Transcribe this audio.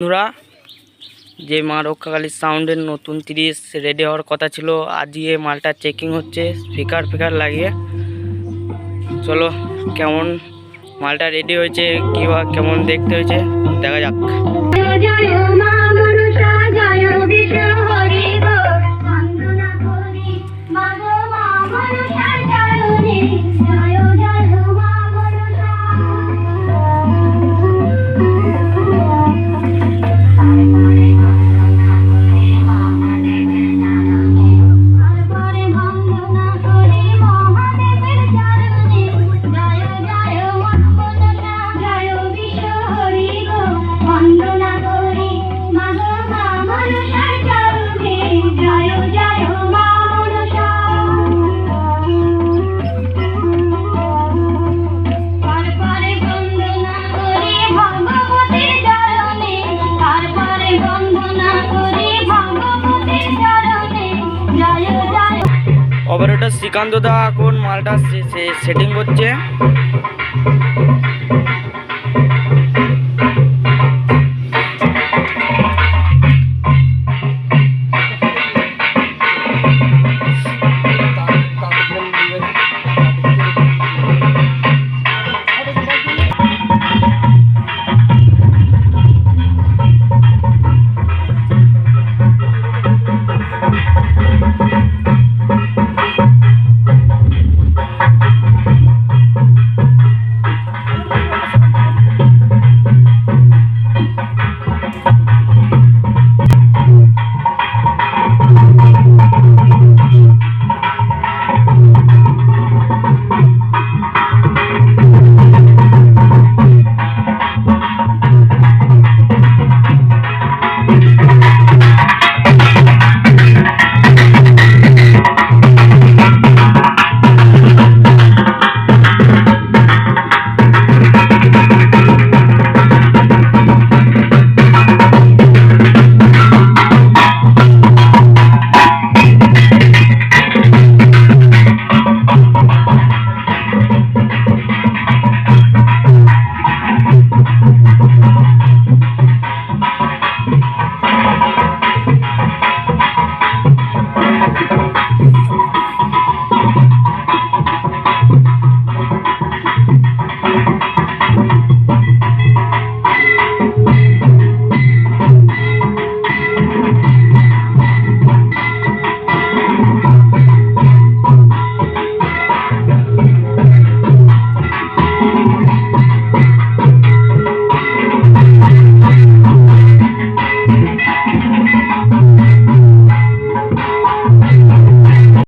বন্ধুরা, যে মা রক্ষাকালীর সাউন্ডের নতুন তিরিশ রেডি হওয়ার কথা ছিল আজকে মালটা চেকিং হচ্ছে স্পিকার ফিকার লাগিয়ে। চলো, কেমন মালটা রেডি হয়েছে, কী বা কেমন দেখতে হয়েছে, দেখা যাক। অপারেটর শ্রীকান্ত দা এখন মালটা সেটিং করছে?